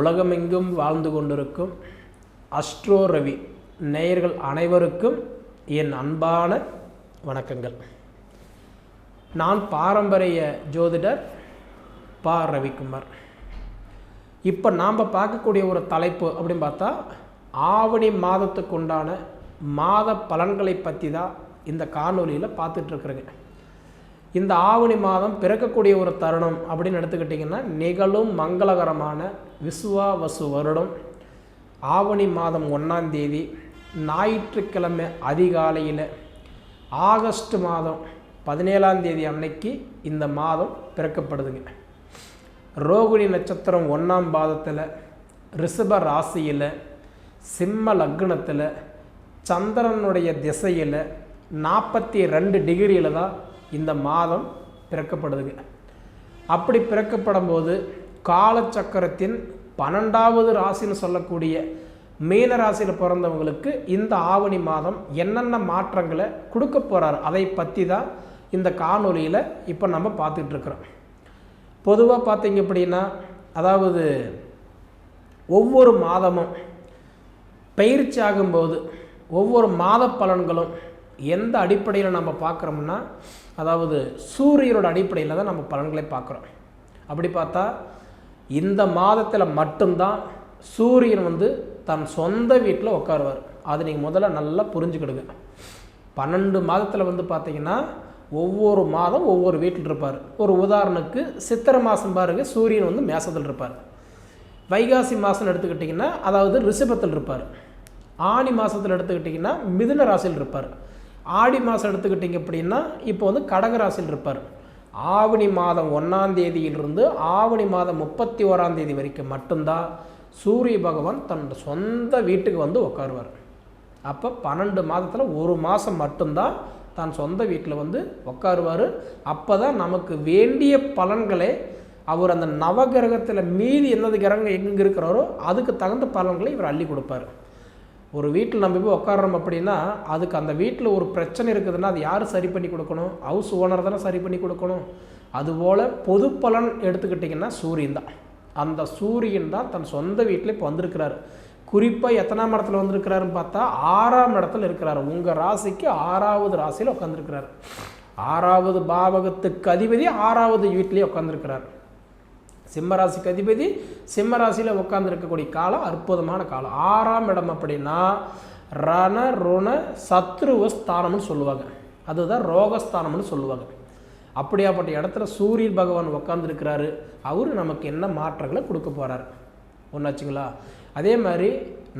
உலகமெங்கும் வாழ்ந்து கொண்டிருக்கும் அஸ்ட்ரோ ரவி நேயர்கள் அனைவருக்கும் என் அன்பான வணக்கங்கள். நான் பாரம்பரிய ஜோதிடர் பா. ரவிக்குமார். இப்போ நாம் பார்க்கக்கூடிய ஒரு தலைப்பு அப்படின்னு பார்த்தா ஆவணி மாதத்துக்கு உண்டான மாத பலன்களை பற்றி தான் இந்த காணொலியில் பார்த்துட்ருக்குறேங்க இந்த ஆவணி மாதம் பிறக்கக்கூடிய ஒரு தருணம் அப்படின்னு எடுத்துக்கிட்டிங்கன்னா நிகழும் மங்களகரமான விசுவாவசு வருடம். ஆவணி மாதம் ஒன்றாம் தேதி ஞாயிற்றுக்கிழமை அதிகாலையில் ஆகஸ்ட் மாதம் பதினேழாம் தேதி அன்னைக்கு இந்த மாதம் பிறக்கப்படுதுங்க. ரோகிணி நட்சத்திரம் ஒன்றாம் பாதத்தில் ரிஷப ராசியில் சிம்ம லக்னத்தில் சந்திரனுடைய திசையில் நாற்பத்தி ரெண்டு டிகிரியில் தான் இந்த மாதம் பிறக்கப்படுதுங்க அப்படி பிறக்கப்படும் போது காலச்சக்கரத்தின் பன்னெண்டாவது ராசின்னு சொல்லக்கூடிய மீன ராசியில் பிறந்தவங்களுக்கு இந்த ஆவணி மாதம் என்னென்ன மாற்றங்களை கொடுக்க போகிறார் அதை பற்றி தான் இந்த காணொலியில் இப்போ நம்ம பார்த்துட்ருக்குறோம் பொதுவாக பார்த்தீங்க அப்படின்னா அதாவது ஒவ்வொரு மாதமும் பயிற்சி ஆகும்போது ஒவ்வொரு மாத பலன்களும் எந்த அடிப்படையில் நம்ம பார்க்குறோம்னா அதாவது சூரியனோட அடிப்படையில் தான் நம்ம பலன்களை பார்க்குறோம். அப்படி பார்த்தா இந்த மாதத்தில் மட்டும்தான் சூரியன் வந்து தன் சொந்த வீட்டில் உட்காருவார் அது நீங்கள் முதல்ல நல்லா புரிஞ்சுக்கிடுங்க. பன்னெண்டு மாதத்தில் வந்து பார்த்தீங்கன்னா ஒவ்வொரு மாதம் ஒவ்வொரு வீட்டில் இருப்பார். ஒரு உதாரணத்துக்கு சித்திரை மாதம் பாருங்க சூரியன் வந்து மேசத்தில் இருப்பார். வைகாசி மாதம் எடுத்துக்கிட்டிங்கன்னா அதாவது ரிஷபத்தில் இருப்பார். ஆணி மாதத்தில் எடுத்துக்கிட்டிங்கன்னா மிதுன ராசியில் இருப்பார். ஆடி மாதம் எடுத்துக்கிட்டிங்க அப்படின்னா இப்போ வந்து கடகராசியில் இருப்பார். ஆவணி மாதம் ஒன்றாம் தேதியிலிருந்து ஆவணி மாதம் முப்பத்தி ஓராம் தேதி வரைக்கும் மட்டும்தான் சூரிய பகவான் தன்னோட சொந்த வீட்டுக்கு வந்து உட்காருவார் அப்போ பன்னெண்டு மாதத்தில் ஒரு மாதம் மட்டும்தான் தான் சொந்த வீட்டில் வந்து உட்காருவார் அப்போ தான் நமக்கு வேண்டிய பலன்களை அவர் அந்த நவகிரகத்தில் மீதி எந்தது கிரகம் எங்கே இருக்கிறாரோ அதுக்கு தகுந்த பலன்களை இவர் அள்ளி கொடுப்பார். ஒரு வீட்டில் நம்ம போய் உட்காடுறோம் அப்படின்னா அதுக்கு அந்த வீட்டில் ஒரு பிரச்சனை இருக்குதுன்னா அது யார் சரி பண்ணி கொடுக்கணும்? ஹவுஸ் ஓனர் தானே சரி பண்ணி கொடுக்கணும். அதுபோல் பொது பலன் எடுத்துக்கிட்டிங்கன்னா சூரியன் தான். அந்த சூரியன் தான் தன் சொந்த வீட்டில் இப்போ வந்திருக்கிறார். குறிப்பாக எத்தனாம் இடத்துல வந்திருக்கிறாருன்னு பார்த்தா ஆறாம் இடத்துல இருக்கிறார். உங்கள் ராசிக்கு ஆறாவது ராசியில் உட்காந்துருக்கிறார் ஆறாவது பாவகத்துக்கு அதிபதி ஆறாவது வீட்லேயே உட்காந்துருக்கிறார் சிம்மராசிக்கு அதிபதி சிம்மராசியில் உட்காந்துருக்கக்கூடிய காலம் அற்புதமான காலம். ஆறாம் இடம் அப்படின்னா ரண ருண சத்ருவ ஸ்தானம்னு சொல்லுவாங்க. அதுதான் ரோகஸ்தானம்னு சொல்லுவாங்க. அப்படியாப்பட்ட இடத்துல சூரிய பகவான் உட்காந்துருக்கிறாரு அவர் நமக்கு என்ன மாற்றங்களை கொடுக்க போகிறார் ஒன்றாச்சுங்களா அதே மாதிரி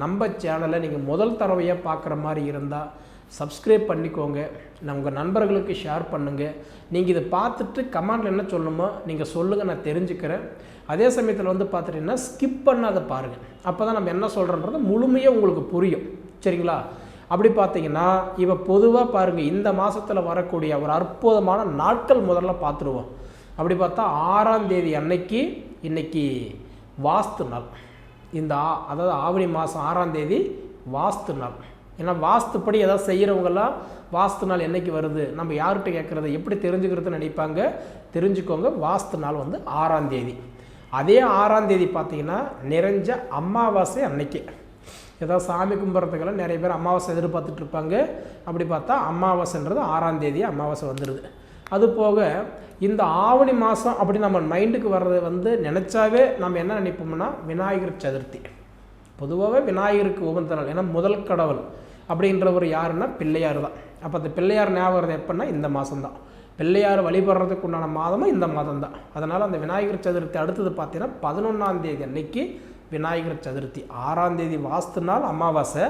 நம்ம சேனலை நீங்கள் முதல் தடவையாக பார்க்குற மாதிரி இருந்தால் சப்ஸ்கிரைப் பண்ணிக்கோங்க. நான் உங்கள் நண்பர்களுக்கு ஷேர் பண்ணுங்கள் நீங்கள் இதை பார்த்துட்டு கமெண்டில் என்ன சொல்லணுமோ நீங்கள் சொல்லுங்கள் நான் தெரிஞ்சுக்கிறேன். அதே சமயத்தில் வந்து பார்த்துட்டிங்கன்னா ஸ்கிப் பண்ணாத பாருங்கள் அப்போ தான் நம்ம என்ன சொல்கிறோன்றது முழுமையாக உங்களுக்கு புரியும். சரிங்களா? அப்படி பார்த்தீங்கன்னா இப்போ பொதுவாக பாருங்கள் இந்த மாதத்தில் வரக்கூடிய ஒரு அற்புதமான நாட்கள் முதல்ல பார்த்துருவோம். அப்படி பார்த்தா ஆறாம் தேதி அன்னைக்கு இன்னைக்கு வாஸ்து நாள். இந்த ஆ அதாவது ஆவணி மாதம் ஆறாம் தேதி வாஸ்து நாள். ஏன்னா வாஸ்துப்படி ஏதாவது செய்கிறவங்கெல்லாம் வாஸ்து நாள் என்றைக்கு வருது? நம்ம யார்கிட்ட கேட்குறது? எப்படி தெரிஞ்சுக்கிறதுன்னு நினைப்பாங்க? தெரிஞ்சுக்கோங்க. வாஸ்து நாள் வந்து ஆறாம் தேதி. அதே ஆறாம் தேதி பார்த்தீங்கன்னா நிறைஞ்ச அமாவாசை அன்னைக்கு. ஏதாவது சாமி கும்பிட்றதுக்கெல்லாம் நிறைய பேர் அமாவாசை எதிர்பார்த்துட்டு இருப்பாங்க அப்படி பார்த்தா அமாவாசைன்றது ஆறாம் தேதி அமாவாசை வந்துடுது அது போக இந்த ஆவணி மாதம் அப்படி நம்ம மைண்டுக்கு வர்றது வந்து நினச்சாவே நம்ம என்ன நினைப்போம்னா விநாயகர் சதுர்த்தி. பொதுவாகவே விநாயகருக்கு உகந்த நாள். ஏன்னா முதல் கடவுள். அப்படின்றவர் யாருன்னா பிள்ளையார் தான். அப்போ அந்த பிள்ளையார் ஞாபகம் எப்படின்னா எப்போன்னா இந்த மாதம்தான் பிள்ளையார் வழிபடுறதுக்கு உண்டான மாதமும் இந்த மாதம் தான் அதனால் அந்த விநாயகர் சதுர்த்தி அடுத்தது பார்த்தீங்கன்னா பதினொன்றாம் தேதி அன்னைக்கு விநாயகர் சதுர்த்தி. ஆறாம் தேதி வாஸ்து நாள் அமாவாசை.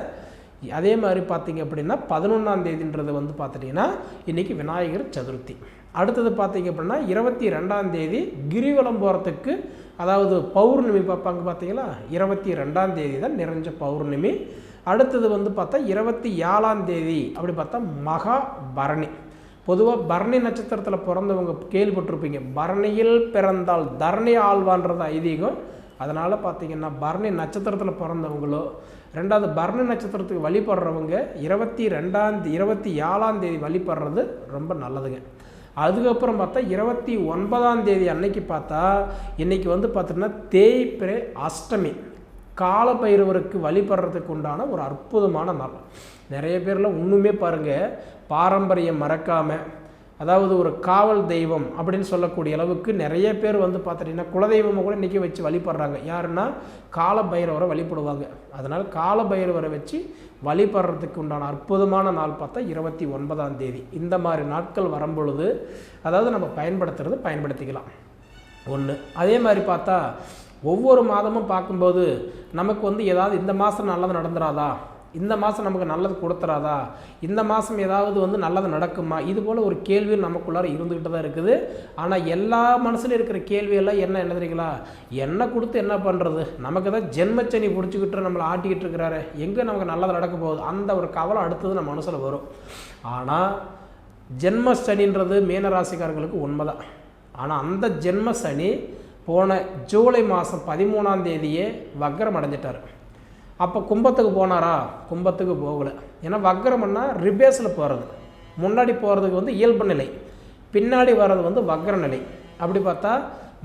அதே மாதிரி பார்த்தீங்க அப்படின்னா பதினொன்றாம் தேதின்றது வந்து பார்த்துட்டிங்கன்னா இன்றைக்கி விநாயகர் சதுர்த்தி. அடுத்தது பார்த்தீங்க அப்படின்னா இருபத்தி ரெண்டாம் தேதி கிரிவலம் போகிறதுக்கு அதாவது பௌர்ணமி பார்ப்பாங்க பார்த்தீங்களா இருபத்தி ரெண்டாம் தேதி தான் நிறைஞ்ச பௌர்ணமி. அடுத்தது வந்து பார்த்தா இருபத்தி ஏழாம் தேதி அப்படி பார்த்தா மகா பரணி. பொதுவாக பரணி நட்சத்திரத்தில் பிறந்தவங்க கேள்விப்பட்டிருப்பீங்க. பரணியில் பிறந்தால் தரணி ஆழ்வான்றது ஐதீகம். அதனால் பார்த்தீங்கன்னா பரணி நட்சத்திரத்தில் பிறந்தவங்களோ ரெண்டாவது பரணி நட்சத்திரத்துக்கு வழிபடுறவங்க இருபத்தி ரெண்டாம் இருபத்தி ஏழாம் தேதி வழிபடுறது ரொம்ப நல்லதுங்க. அதுக்கப்புறம் பார்த்தா இருபத்தி ஒன்பதாம் தேதி அன்னைக்கு பார்த்தா இன்றைக்கி வந்து பார்த்தீங்கன்னா தேய்பிரை அஷ்டமி. கால பைரவருக்கு வழிபடுறதுக்கு உண்டான ஒரு அற்புதமான நாள் நிறைய பேரில் ஒன்றுமே பாருங்கள் பாரம்பரியம் மறக்காமல் அதாவது ஒரு காவல் தெய்வம் அப்படின்னு சொல்லக்கூடிய அளவுக்கு நிறைய பேர் வந்து பார்த்துட்டிங்கன்னா குலதெய்வமாக கூட இன்றைக்கி வச்சு வழிபடுறாங்க. யாருன்னா கால பைரவரை வழிபடுவாங்க. அதனால் கால பைரவரை வச்சு வழிபடுறதுக்கு உண்டான அற்புதமான நாள் பார்த்தா இருபத்தி ஒன்பதாம் தேதி. இந்த மாதிரி நாட்கள் வரும்பொழுது அதாவது நம்ம பயன்படுத்துறது பயன்படுத்திக்கலாம். ஒன்று அதே மாதிரி பார்த்தா ஒவ்வொரு மாதமும் பார்க்கும்போது நமக்கு வந்து ஏதாவது இந்த மாதம் நல்லது நடந்துடாதா இந்த மாதம் நமக்கு நல்லது கொடுத்துறாதா இந்த மாதம் ஏதாவது வந்து நல்லது நடக்குமா? இது போல் ஒரு கேள்வி நமக்குள்ளார இருந்துக்கிட்டு தான் இருக்குது. ஆனால் எல்லா மனசுலையும் இருக்கிற கேள்வியெல்லாம் என்ன என்ன தெரியுங்களா? என்ன கொடுத்து என்ன பண்ணுறது நமக்கு தான் ஜென்மச்சனி பிடிச்சிக்கிட்டு நம்மளை ஆட்டிக்கிட்டு இருக்கிறாரு. எங்கே நமக்கு நல்லது நடக்க போகுது? அந்த ஒரு கவலை அடுத்தது நம்ம மனசில் வரும். ஆனால் ஜென்ம சனின்றது உண்மை தான் ஆனால் அந்த ஜென்ம சனி போன ஜூலை மாதம் பதிமூணாம் தேதியே வக்கரம் அடைஞ்சிட்டார். அப்போ கும்பத்துக்கு போனாரா? கும்பத்துக்கு போகலை. ஏன்னா வக்கரம்னா ரிபேஸில் போகிறது முன்னாடி போகிறதுக்கு வந்து இயல்பு நிலை. பின்னாடி வர்றது வந்து வக்கர நிலை. அப்படி பார்த்தா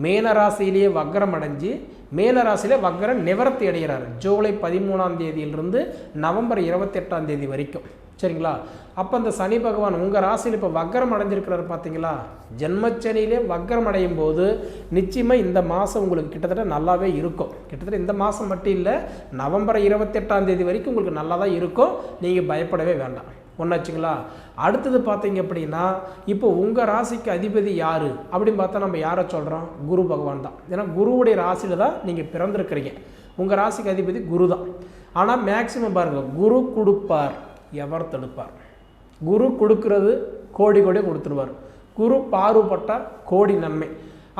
மேனராசியிலேயே வக்கரம் அடைஞ்சு மேனராசியிலே வக்கரம் நிவர்த்தி அடைகிறார். ஜூலை பதிமூணாம் தேதியிலிருந்து நவம்பர் இருபத்தெட்டாம் தேதி வரைக்கும். சரிங்களா? அப்போ அந்த சனி பகவான் உங்கள் ராசியில் இப்போ வக்கரம் அடைஞ்சிருக்கிறாரு பார்த்தீங்களா ஜென்மச்சனியிலே வக்கரம் அடையும் போது நிச்சயமாக இந்த மாதம் உங்களுக்கு கிட்டத்தட்ட நல்லாவே இருக்கும். கிட்டத்தட்ட இந்த மாதம் மட்டும் இல்லை நவம்பர் இருபத்தெட்டாம் தேதி வரைக்கும் உங்களுக்கு நல்லா தான் இருக்கும். நீங்கள் பயப்படவே வேண்டாம். ஒன்றாச்சுங்களா அடுத்தது பார்த்தீங்க அப்படின்னா இப்போ உங்கள் ராசிக்கு அதிபதி யார்? அப்படின்னு பார்த்தா நம்ம யாரை சொல்கிறோம் குரு பகவான் தான். ஏன்னா குருவுடைய ராசியில் தான் நீங்கள் பிறந்திருக்கிறீங்க. உங்கள் ராசிக்கு அதிபதி குரு தான். ஆனால் மேக்சிமம் பாருங்கள் குரு கொடுப்பார் எவர் தடுப்பார்? குரு கொடுக்கறது கோடி கோடி கொடுத்துருவார். குரு பார்வப்பட்டால் கோடி நன்மை.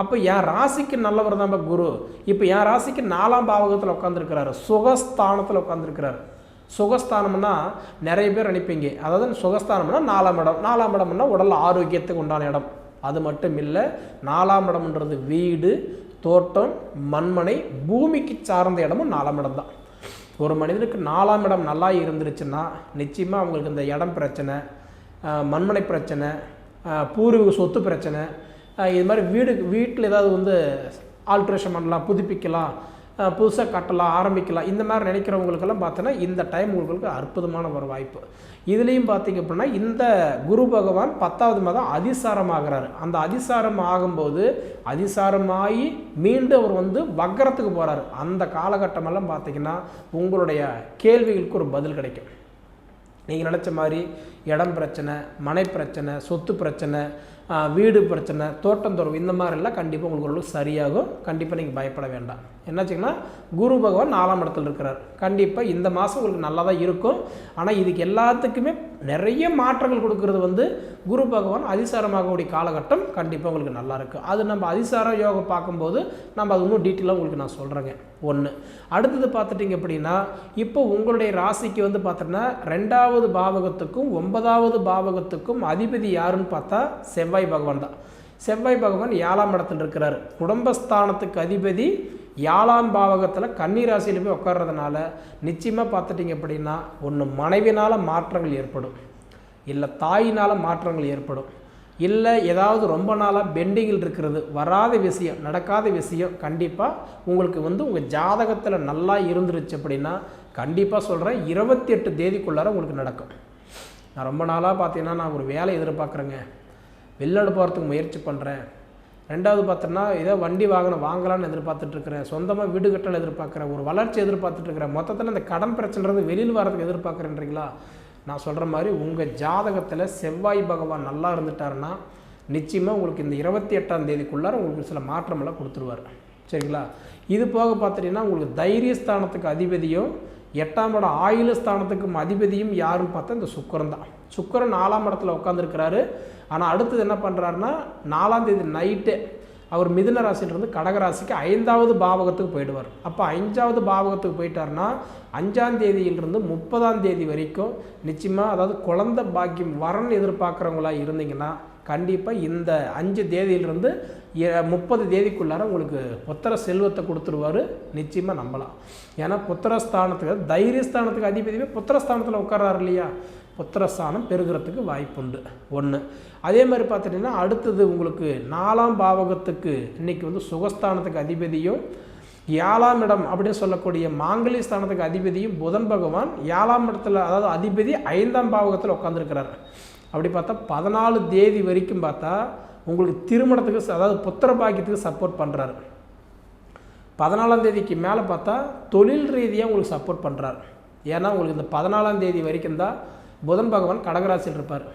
அப்போ என் ராசிக்கு நல்லவர் தான் குரு. இப்போ என் ராசிக்கு நாலாம் பாவகத்தில் உட்காந்துருக்கிறாரு சுகஸ்தானத்தில் உட்காந்துருக்கிறாரு சுகஸ்தானம்னா நிறைய பேர் நினைப்பீங்க. அதாவது சுகஸ்தானம்னா நாலாம் இடம். நாலாம் இடம்னா உடல் ஆரோக்கியத்துக்கு உண்டான இடம். அது மட்டும் இல்லை நாலாம் இடம்ன்றது வீடு தோட்டம் மண்மனை பூமிக்கு சார்ந்த இடமும் நாலாம் இடம் தான். ஒரு மனிதனுக்கு நாலாம் இடம் நல்லா இருந்துருச்சுன்னா நிச்சயமாக அவங்களுக்கு இந்த இடம் பிரச்சனை மண்மனை பிரச்சனை பூர்வீக சொத்து பிரச்சனை இது மாதிரி வீடு வீட்டில் ஏதாவது வந்து ஆல்ட்ரேஷன் பண்ணலாம் புதுப்பிக்கலாம் புதுசாக கட்டலாம் ஆரம்பிக்கலாம். இந்த மாதிரி நினைக்கிறவங்களுக்கெல்லாம் பார்த்தோன்னா இந்த டைம் உங்களுக்கு அற்புதமான ஒரு வாய்ப்பு. இதுலேயும் பார்த்தீங்க அப்படின்னா இந்த குரு பகவான் பத்தாவது மாதம் அதிசாரமாகிறாரு. அந்த அதிசாரம் ஆகும்போது அதிசாரமாகி மீண்டும் அவர் வந்து வக்கரத்துக்கு போகிறாரு அந்த காலகட்டமெல்லாம் பார்த்தீங்கன்னா உங்களுடைய கேள்விகளுக்கு ஒரு பதில் கிடைக்கும். நீங்கள் நினச்ச மாதிரி இடம் பிரச்சனை மனை பிரச்சனை சொத்து பிரச்சனை வீடு பிரச்சனை தோட்டந்தொரவு இந்த மாதிரிலாம் கண்டிப்பாக உங்களுக்கு ஓரளவுக்கு சரியாகும். கண்டிப்பாக நீங்கள் பயப்பட வேண்டாம். என்னாச்சுங்கன்னா குரு பகவான் நாலாம் இடத்துல இருக்கிறார். கண்டிப்பாக இந்த மாதம் உங்களுக்கு நல்லா தான் இருக்கும். ஆனால் இதுக்கு எல்லாத்துக்குமே நிறைய மாற்றங்கள் கொடுக்கறது வந்து குரு பகவான் அதிசாரமாகக்கூடிய காலகட்டம் கண்டிப்பாக உங்களுக்கு நல்லா இருக்கும். அது நம்ம அதிசார யோகம் பார்க்கும்போது நம்ம அது இன்னும் டீட்டெயிலாக உங்களுக்கு நான் சொல்கிறேங்க ஒன்று அடுத்தது பார்த்துட்டிங்க அப்படின்னா இப்போ உங்களுடைய ராசிக்கு வந்து பார்த்தோன்னா ரெண்டாவது பாவகத்துக்கும் ஒன்பதாவது பாவகத்துக்கும் அதிபதி யாருன்னு பார்த்தா செவ்வாய் பகவான் தான். செவ்வாய் பகவான் ஏழாம் இடத்துல இருக்கிறார். குடும்பஸ்தானத்துக்கு அதிபதி ஏழாம் பாவகத்தில் கன்னி ராசியில் போய் உட்கார்றதுனால நிச்சயமாக பார்த்துட்டிங்க அப்படின்னா ஒன்று மனைவினால் மாற்றங்கள் ஏற்படும். இல்லை தாயினால் மாற்றங்கள் ஏற்படும். இல்லை ஏதாவது ரொம்ப நாளாக பெண்டிங்கில் இருக்கிறது வராத விஷயம் நடக்காத விஷயம் கண்டிப்பாக உங்களுக்கு வந்து உங்கள் ஜாதகத்தில் நல்லா இருந்துருச்சு அப்படின்னா கண்டிப்பாக சொல்கிறேன் இருபத்தி எட்டு தேதிக்குள்ளார உங்களுக்கு நடக்கும். நான் ரொம்ப நாளாக பார்த்தீங்கன்னா நான் ஒரு வேலை எதிர்பார்க்குறேங்க. வெளிநாடு போகிறதுக்கு முயற்சி பண்ணுறேன் ரெண்டாவது பார்த்தோன்னா ஏதோ வண்டி வாகனம் வாங்கலாம்னு எதிர்பார்த்துட்ருக்குறேன். சொந்தமாக வீடு கட்டல எதிர்பார்க்குறேன். ஒரு வளர்ச்சி எதிர்பார்த்துட்ருக்குறேன். மொத்தத்தில் இந்த கடன் பிரச்சனைறது வெளியில் வரதுக்கு எதிர்பார்க்குறேன்றீங்களா? நான் சொல்கிற மாதிரி உங்கள் ஜாதகத்தில் செவ்வாய் பகவான் நல்லா இருந்துட்டாருன்னா நிச்சயமாக உங்களுக்கு இந்த இருபத்தி எட்டாம் தேதிக்குள்ளார உங்களுக்கு சில மாற்றமெல்லாம் கொடுத்துருவார். சரிங்களா? இது போக பார்த்துட்டிங்கன்னா உங்களுக்கு தைரியஸ்தானத்துக்கு அதிபதியும் எட்டாம் இடம் ஆயுள ஸ்தானத்துக்கும் அதிபதியும் யாருன்னு பார்த்தா இந்த சுக்கரன் தான். சுக்கரன் நாலாம் இடத்துல உட்காந்துருக்கிறாரு ஆனால் அடுத்தது என்ன பண்ணுறாருன்னா நாலாம் தேதி நைட்டு அவர் மிதுன ராசிலிருந்து கடகராசிக்கு ஐந்தாவது பாவகத்துக்கு போயிடுவார். அப்போ அஞ்சாவது பாவகத்துக்கு போயிட்டார்னா அஞ்சாம் தேதியிலிருந்து முப்பதாம் தேதி வரைக்கும் நிச்சயமாக அதாவது குழந்த பாக்கியம் வரன் எதிர்பார்க்குறவங்களா இருந்தீங்கன்னா கண்டிப்பாக இந்த அஞ்சு தேதியிலிருந்து முப்பது தேதிக்குள்ளார உங்களுக்கு புத்திர செல்வத்தை கொடுத்துருவாரு. நிச்சயமாக நம்பலாம். ஏன்னா புத்திரஸ்தானத்துக்கு தைரியஸ்தானத்துக்கு அதிபதியே புத்திரஸ்தானத்தில் உட்கார்றாரு இல்லையா? புத்திரஸ்தானம் பெருகிறதுக்கு வாய்ப்புண்டு. ஒன்று அதே மாதிரி பார்த்துட்டிங்கன்னா அடுத்தது உங்களுக்கு நாலாம் பாவகத்துக்கு இன்னைக்கு வந்து சுகஸ்தானத்துக்கு அதிபதியும் ஏழாம் இடம் அப்படின்னு சொல்லக்கூடிய மாங்கலி ஸ்தானத்துக்கு அதிபதியும் புதன் பகவான் ஏழாம் இடத்துல அதாவது அதிபதி ஐந்தாம் பாவகத்தில் உட்காந்துருக்கிறார் அப்படி பார்த்தா பதினாலு தேதி வரைக்கும் பார்த்தா உங்களுக்கு திருமணத்துக்கு அதாவது புத்திர பாக்கியத்துக்கு சப்போர்ட் பண்ணுறாரு பதினாலாம் தேதிக்கு மேலே பார்த்தா தொழில் ரீதியாக உங்களுக்கு சப்போர்ட் பண்ணுறாரு ஏன்னா உங்களுக்கு இந்த பதினாலாம் தேதி வரைக்கும் தான் புதன் பகவான் கடகராசியில் இருப்பார்.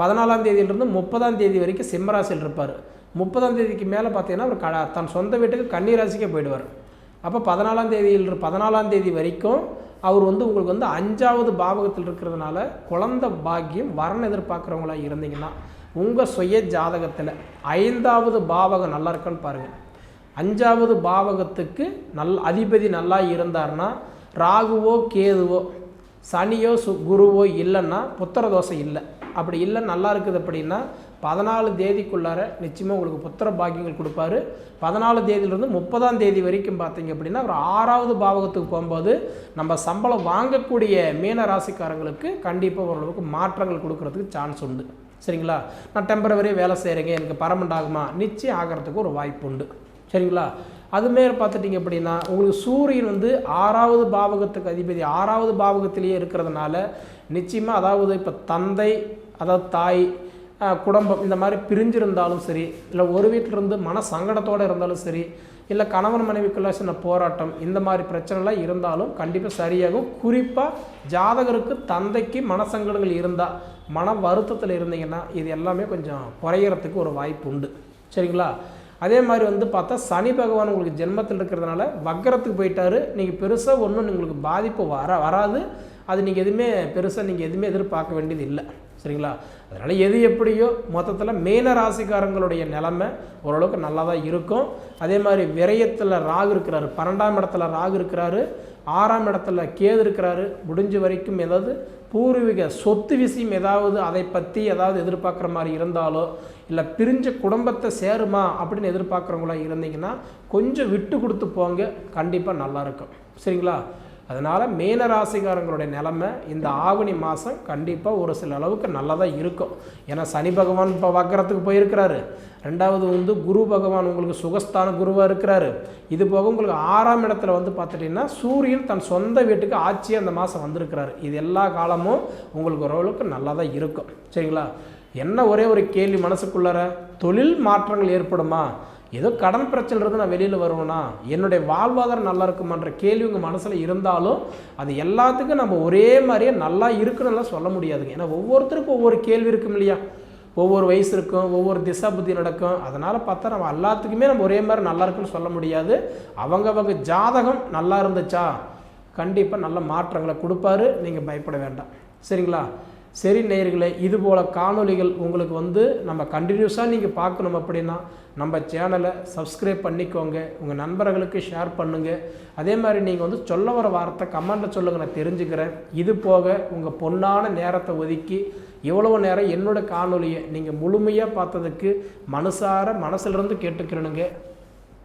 பதினாலாம் தேதியிலிருந்து முப்பதாம் தேதி வரைக்கும் சிம்மராசியில் இருப்பார். முப்பதாம் தேதிக்கு மேலே பார்த்தீங்கன்னா அவர் க தன் சொந்த வீட்டுக்கு கன்னிராசிக்கே போயிடுவார். அப்போ பதினாலாம் தேதியில் பதினாலாம் தேதி வரைக்கும் அவர் வந்து உங்களுக்கு வந்து அஞ்சாவது பாவகத்தில் இருக்கிறதுனால குழந்தை பாக்கியம் வரன் எதிர்பார்க்குறவங்களா இருந்தீங்கன்னா உங்கள் சுய ஜாதகத்தில் ஐந்தாவது பாவகம் நல்லா இருக்கான்னு பாருங்கள் அஞ்சாவது பாவகத்துக்கு நல் அதிபதி நல்லா இருந்தார்னா ராகுவோ கேதுவோ சனியோ சு குருவோ இல்லைன்னா புத்திர தோசை இல்லை. அப்படி இல்லை நல்லா இருக்குது அப்படின்னா பதினாலு தேதிக்குள்ளார நிச்சயமாக உங்களுக்கு புத்திர பாக்கியங்கள் கொடுப்பாரு. பதினாலு தேதியிலிருந்து முப்பதாம் தேதி வரைக்கும் பார்த்தீங்க அப்படின்னா ஒரு ஆறாவது பாவகத்துக்கு போகும்போது நம்ம சம்பளம் வாங்கக்கூடிய மீன ராசிக்காரங்களுக்கு கண்டிப்பாக ஓரளவுக்கு மாற்றங்கள் கொடுக்கறதுக்கு சான்ஸ் உண்டு. சரிங்களா? நான் டெம்பரவரி வேலை செய்கிறேங்க எனக்கு பர்மனெண்ட் ஆகுமா? நிச்சயம் ஆகிறதுக்கு ஒரு வாய்ப்பு உண்டு. சரிங்களா? அதுமாரி பார்த்துட்டிங்க அப்படின்னா உங்களுக்கு சூரியன் வந்து ஆறாவது பாவகத்துக்கு அதிபதி ஆறாவது பாவகத்திலேயே இருக்கிறதுனால நிச்சயமாக அதாவது இப்போ தந்தை அதாவது தாய் குடும்பம் இந்த மாதிரி பிரிஞ்சிருந்தாலும் சரி இல்லை ஒரு வீட்டில் இருந்து மன சங்கடத்தோடு இருந்தாலும் சரி இல்லை கணவன் மனைவிக்குள்ள சின்ன போராட்டம் இந்த மாதிரி பிரச்சனைலாம் இருந்தாலும் கண்டிப்பாக சரியாகும். குறிப்பாக ஜாதகருக்கு தந்தைக்கு மனசங்கடங்கள் இருந்தால் மன வருத்தத்தில் இருந்தீங்கன்னா இது எல்லாமே கொஞ்சம் குறையிறதுக்கு ஒரு வாய்ப்பு உண்டு. சரிங்களா? அதே மாதிரி வந்து பார்த்தா சனி பகவான் உங்களுக்கு ஜென்மத்தில் இருக்கிறதுனால வக்கரத்துக்கு போயிட்டாரு. நீங்கள் பெருசாக ஒன்றும் உங்களுக்கு பாதிப்பு வர வராது. அது நீங்கள் எதுவுமே பெருசாக நீங்கள் எதுவுமே எதிர்பார்க்க வேண்டியது இல்லை. சரிங்களா? அதனால் எது எப்படியோ மொத்தத்தில் மீன ராசிக்காரங்களுடைய நிலமை ஓரளவுக்கு நல்லா தான் இருக்கும். அதே மாதிரி விரயத்தில் ராகு இருக்கிறாரு பன்னெண்டாம் இடத்துல ராகு இருக்கிறாரு ஆறாம் இடத்துல கேது இருக்கிறாரு முடிஞ்ச வரைக்கும் ஏதாவது பூர்வீக சொத்து விஷயம் ஏதாவது அதை பற்றி ஏதாவது எதிர்பார்க்குற மாதிரி இருந்தாலோ இல்லை பிரிஞ்ச குடும்பத்தை சேருமா அப்படின்னு எதிர்பார்க்குறவங்களா இருந்தீங்கன்னா கொஞ்சம் விட்டு கொடுத்து போங்க கண்டிப்பாக நல்லா இருக்கும். சரிங்களா? அதனால் மீன ராசிகாரங்களுடைய நிலமை இந்த ஆவணி மாதம் கண்டிப்பாக ஒரு சில அளவுக்கு நல்லதாக இருக்கும். ஏன்னா சனி பகவான் இப்போ வக்கரத்துக்கு போயிருக்கிறாரு. ரெண்டாவது வந்து குரு பகவான் உங்களுக்கு சுகஸ்தான குருவாக இருக்கிறாரு. இது போக உங்களுக்கு ஆறாம் இடத்துல வந்து பார்த்துட்டிங்கன்னா சூரியன் தன் சொந்த வீட்டுக்கு ஆட்சியாக அந்த மாதம் வந்திருக்கிறாரு. இது எல்லா காலமும் உங்களுக்கு ஓரளவுக்கு நல்லா தான் இருக்கும். சரிங்களா? என்ன ஒரே ஒரு கேள்வி மனசுக்குள்ளார? தொழில் மாற்றங்கள் ஏற்படுமா? ஏதோ கடன் பிரச்சனை இருந்து நான் வெளியில் வருவேனா என்னுடைய வாழ்வாதாரம் நல்லா இருக்குமான்ற கேள்வி உங்கள் மனசில் இருந்தாலும் அது எல்லாத்துக்கும் நம்ம ஒரே மாதிரியே நல்லா இருக்குன்னுலாம் சொல்ல முடியாதுங்க. ஏன்னா ஒவ்வொருத்தருக்கும் ஒவ்வொரு கேள்வி இருக்கும் இல்லையா? ஒவ்வொரு வயசு இருக்கும் ஒவ்வொரு திசா புத்தி நடக்கும். அதனால் பார்த்தா நம்ம எல்லாத்துக்குமே நம்ம ஒரே மாதிரி நல்லா இருக்குன்னு சொல்ல முடியாது. அவங்கவங்க ஜாதகம் நல்லா இருந்துச்சா? கண்டிப்பாக நல்ல மாற்றங்களை கொடுப்பாரு. நீங்கள் பயப்பட வேண்டாம். சரிங்களா? சரி நேயர்களே இது போல் உங்களுக்கு வந்து நம்ம கண்டினியூஸாக நீங்கள் பார்க்கணும் அப்படின்னா நம்ம சேனலை சப்ஸ்கிரைப் பண்ணிக்கோங்க. உங்கள் நண்பர்களுக்கு ஷேர் பண்ணுங்கள் அதே மாதிரி நீங்கள் வந்து சொல்ல வர வார்த்தை கமெண்ட்டில் சொல்லுங்கள் நான் தெரிஞ்சுக்கிறேன். இது போக உங்கள் பொன்னான நேரத்தை ஒதுக்கி இவ்வளவு நேரம் என்னோட காணொலியை நீங்கள் முழுமையாக பார்த்ததுக்கு மனசார மனசிலிருந்து கேட்டுக்கிறனுங்க.